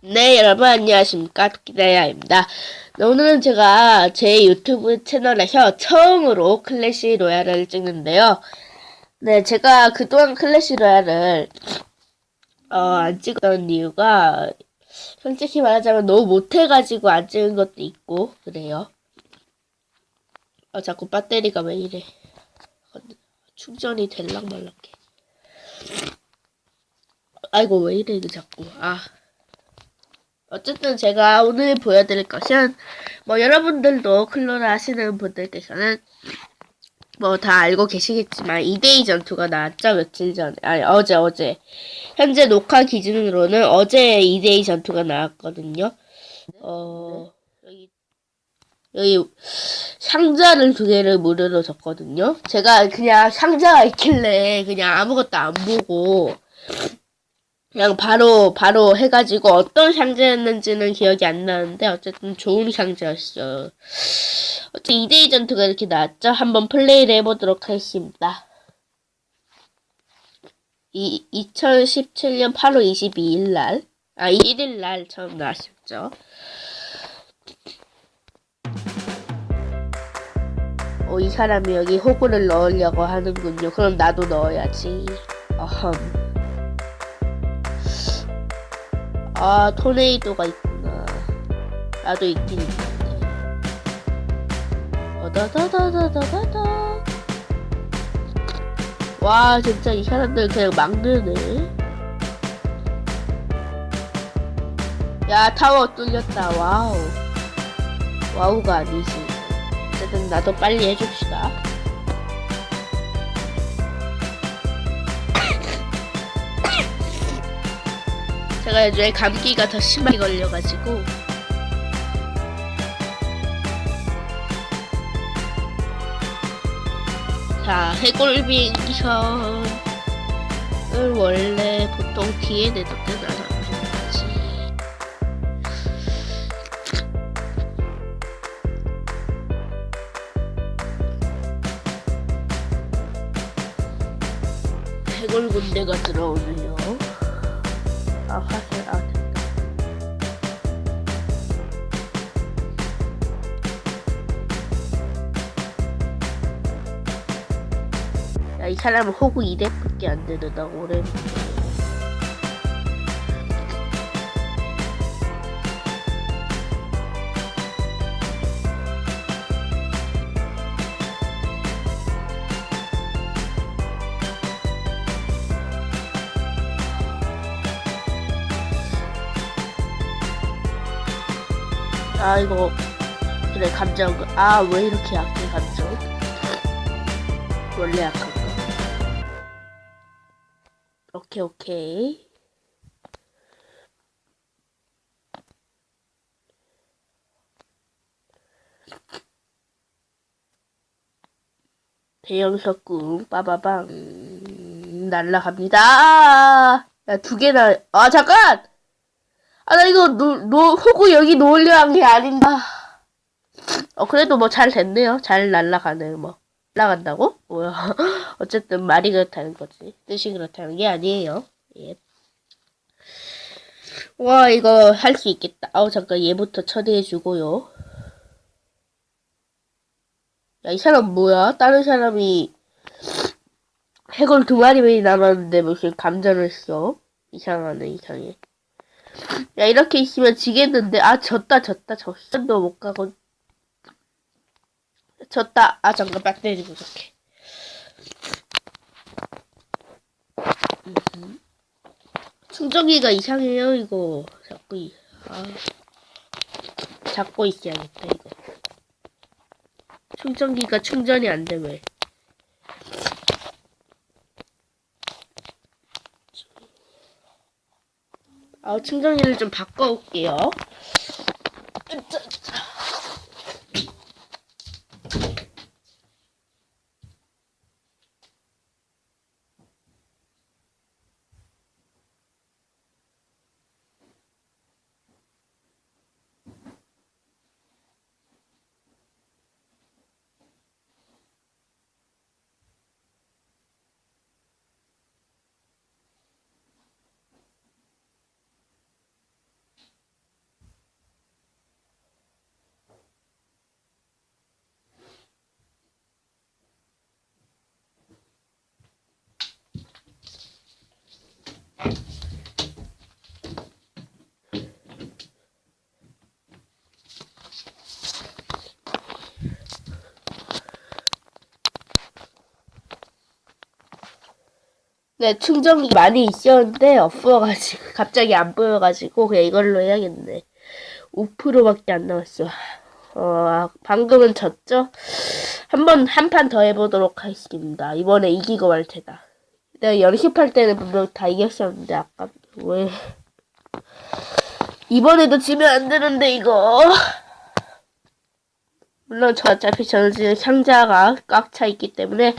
네, 여러분 안녕하십니까? 기다야입니다. 네, 오늘은 제가 제 유튜브 채널에서 처음으로 클래시 로얄을 찍는데요. 네, 제가 그동안 클래시 로얄을 어, 안 찍었던 이유가 솔직히 말하자면 너무 못해가지고 안 찍은 것도 있고 그래요. 아, 자꾸 배터리가 왜 이래. 충전이 될랑말랑해. 아이고 왜 이래 이거 자꾸. 아. 어쨌든 제가 오늘 보여드릴 것은 뭐 여러분들도 클로를 하시는 분들께서는 뭐 다 알고 계시겠지만 2대2 전투가 나왔죠 며칠 전에 아니 어제 어제 현재 녹화 기준으로는 어제 2대2 전투가 나왔거든요 어 여기 상자를 두 개를 무료로 줬거든요 제가 그냥 상자가 있길래 그냥 아무것도 안 보고 그냥 바로 바로 해가지고 어떤 상자였는지는 기억이 안 나는데 어쨌든 좋은 상자였어요. 어쨌든 2대2 전투가 이렇게 나왔죠. 한번 플레이를 해보도록 하겠습니다. 이 2017년 8월 22일 날, 아 1일 날 처음 나왔었죠. 어, 이 사람이 여기 호구를 넣으려고 하는군요. 그럼 나도 넣어야지. 어흠. 아, 토네이도가 있구나. 나도 있긴 있는데. 어다다다다다다다. 와, 진짜 이 사람들 그냥 막느네. 야, 타워 뚫렸다. 와우. 와우가 아니지. 어쨌든 나도 빨리 해줍시다. 제가 요즘에 감기가 더 심하게 걸려가지고 자 해골비 미션을 원래 보통 뒤에 내뒀던 않았지 군대가 들어오네요. 아 화살 아 됐다. 야 이 사람은 호구 2대밖에 안나 오래 아 이거. 그래 감정. 아 왜 이렇게 약해 감정? 원래 약한 거. 오케이 오케이. 대형 석궁 빠바방 날라갑니다. 야 두 개나. 아 잠깐 아, 나 이거, 노, 노, 호구 여기 놓으려 한 게 아닌가. 어, 그래도 뭐 잘 됐네요. 잘 날아가네, 뭐. 날아간다고? 뭐야. 어쨌든 말이 그렇다는 거지. 뜻이 그렇다는 게 아니에요. 예. 와, 이거 할 수 있겠다. 아우, 잠깐 얘부터 처리해주고요. 야, 이 사람 뭐야? 다른 사람이 해골 두 마리 남았는데 무슨 감전을 써? 이상하네, 이상해. 야 이렇게 있으면 지겠는데? 아 졌다 졌다. 졌어 못 가고. 졌다. 아 잠깐 배터리 부족해. 충전기가 이상해요 이거. 자꾸 이- 아. 잡고 있어야겠다 이거. 충전기가 충전이 안돼 왜? 아, 충전기를 좀 바꿔올게요. 네, 충전기 많이 있었는데 없어가지고 갑자기 안 보여가지고 그냥 이걸로 해야겠네. 5%밖에 안 남았어. 어, 방금은 졌죠? 한번 한 판 더 해보도록 하겠습니다. 이번에 이기고 말 테다. 내가 연습할 때는 분명 다 이겼었는데 아까 왜 이번에도 지면 안 되는데 이거. 물론 저 어차피 저는 지금 상자가 꽉 차 있기 때문에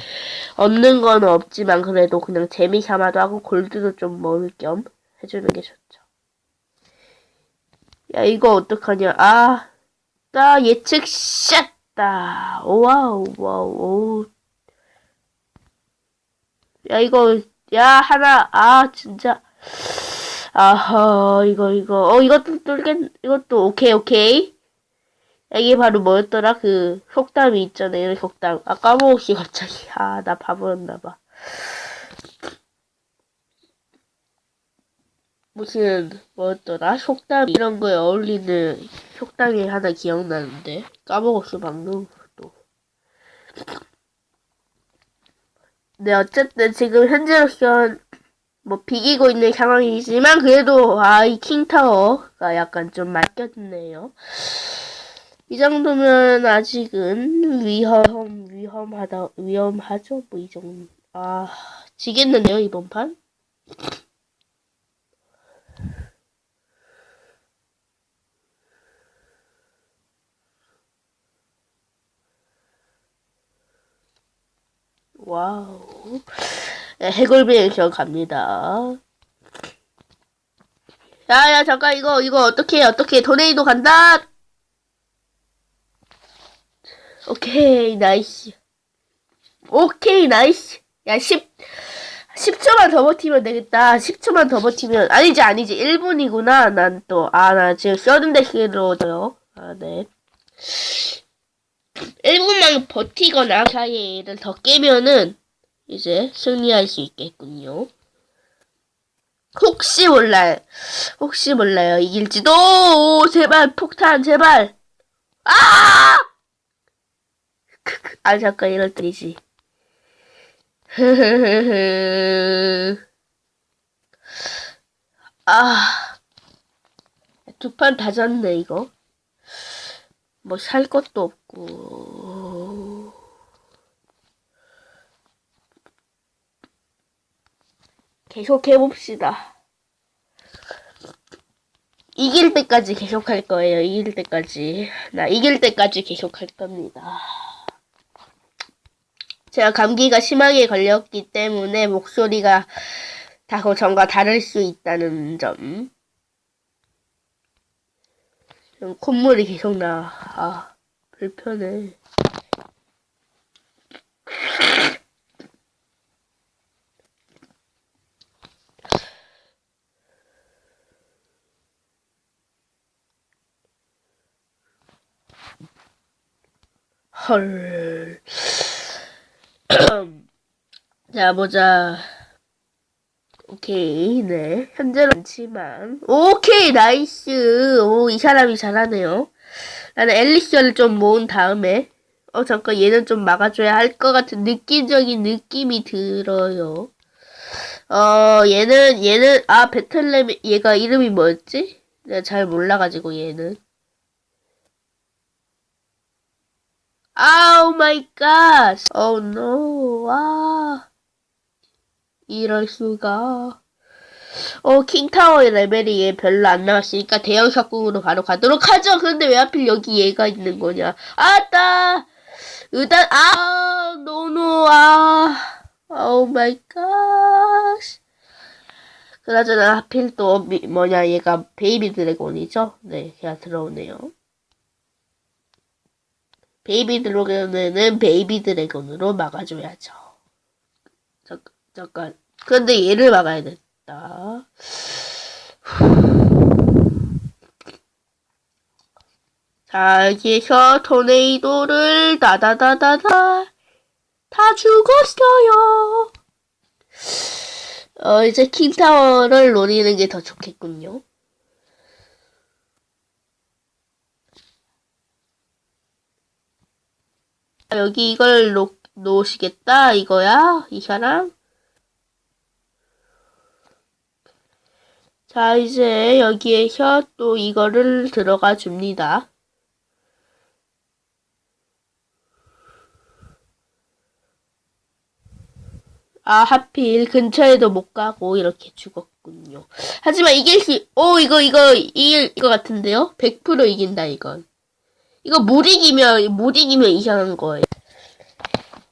얻는 건 없지만 그래도 그냥 재미 삼아도 하고 골드도 좀 먹을 겸 해주는 게 좋죠. 야 이거 어떡하냐? 아, 나 예측 샷다. 와우 와우 오. 야 이거 야 하나 아 진짜 아허 이거 이거 어 이것도 뚫겠 이것도 오케이 오케이. 이게 바로 뭐였더라? 그 속담이 있잖아요. 속담. 아 까먹었지 갑자기. 아 나 바보였나봐. 무슨 뭐였더라? 속담 이런 거에 어울리는 속담이 하나 기억나는데 까먹었어 방금 또. 네 어쨌든 지금 현재로선 뭐 비기고 있는 상황이지만 그래도 아이 킹타워가 약간 좀 맡겼네요. 이 정도면 아직은 위험 위험하다 위험하죠? 뭐 이 정도. 아 지겠는데요 이번 판? 와우. 네, 해골비 액션 갑니다. 야야 잠깐 이거 이거 어떻게 어떻게 도네이도 간다 오케이, 나이스. 오케이, 나이스. 야, 10, 10초만 더 버티면 되겠다. 10초만 더 버티면, 아니지, 아니지. 1분이구나. 난 또, 아, 나 지금 서든데시로 져요. 아, 네. 1분만 버티거나 사이에 얘를 더 깨면은, 이제 승리할 수 있겠군요. 혹시 몰라요. 혹시 몰라요. 이길지도, 오, 제발, 폭탄, 제발. 아! 아 잠깐 이럴 때이지. 아, 두 판다 졌네 이거. 뭐 살 것도 없고. 계속 해봅시다. 이길 때까지 계속 할 거예요. 이길 때까지. 나 이길 때까지 계속 할 겁니다. 제가 감기가 심하게 걸렸기 때문에 목소리가 다고 전과 다를 수 있다는 점. 좀 콧물이 계속 나. 아, 불편해. 헐. 자, 보자. 오케이, 네. 현재는 많지만. 오케이, 나이스. 오, 이 사람이 잘하네요. 나는 엘리셔를 좀 모은 다음에. 어, 잠깐, 얘는 좀 막아줘야 할 것 같은 느낌적인 느낌이 들어요. 어, 얘는, 얘는, 아, 베틀렘, 얘가 이름이 뭐였지? 내가 잘 몰라가지고, 얘는. 아우 마이 갓. 오 노. 와. 이럴 수가. 어, 킹타워의 레벨이 얘 별로 안 나왔으니까 대형 샷궁으로 바로 가도록 하죠. 그런데 왜 하필 여기 얘가 있는 거냐. 아따! 의단, 아, 노노, 아. 오 마이 갓. 그나저나 하필 또, 미, 뭐냐, 얘가 베이비 드래곤이죠? 네, 걔가 들어오네요. 베이비 드래곤은 베이비 드래곤으로 막아줘야죠. 잠깐. 그런데 얘를 막아야 됐다. 자, 여기서 토네이도를 다다다다다 다 죽었어요. 어, 이제 킹타워를 노리는 게 더 좋겠군요. 여기 이걸 놓, 놓으시겠다 이거야 이 사람 자, 이제 여기에서 또 이거를 들어가 줍니다. 아, 하필 근처에도 못 가고 이렇게 죽었군요. 하지만 이길 수, 오, 이거, 이거, 이길 것 같은데요? 100% 이긴다, 이건. 이거 못 이기면, 못 이기면 이상한 거예요.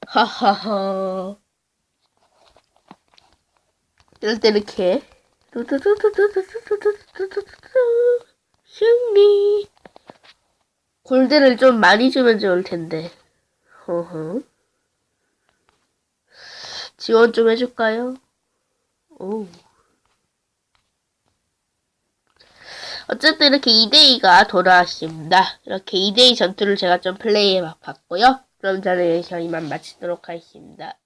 하하하. 이럴 때 이렇게. 승리. 골드를 좀 많이 주면 좋을 텐데. 허허. 지원 좀 해줄까요? 오. 어쨌든 이렇게 2대2가 돌아왔습니다. 이렇게 2대2 전투를 제가 좀 플레이해 봤고요. 그럼 저는 여기서 이만 마치도록 하겠습니다.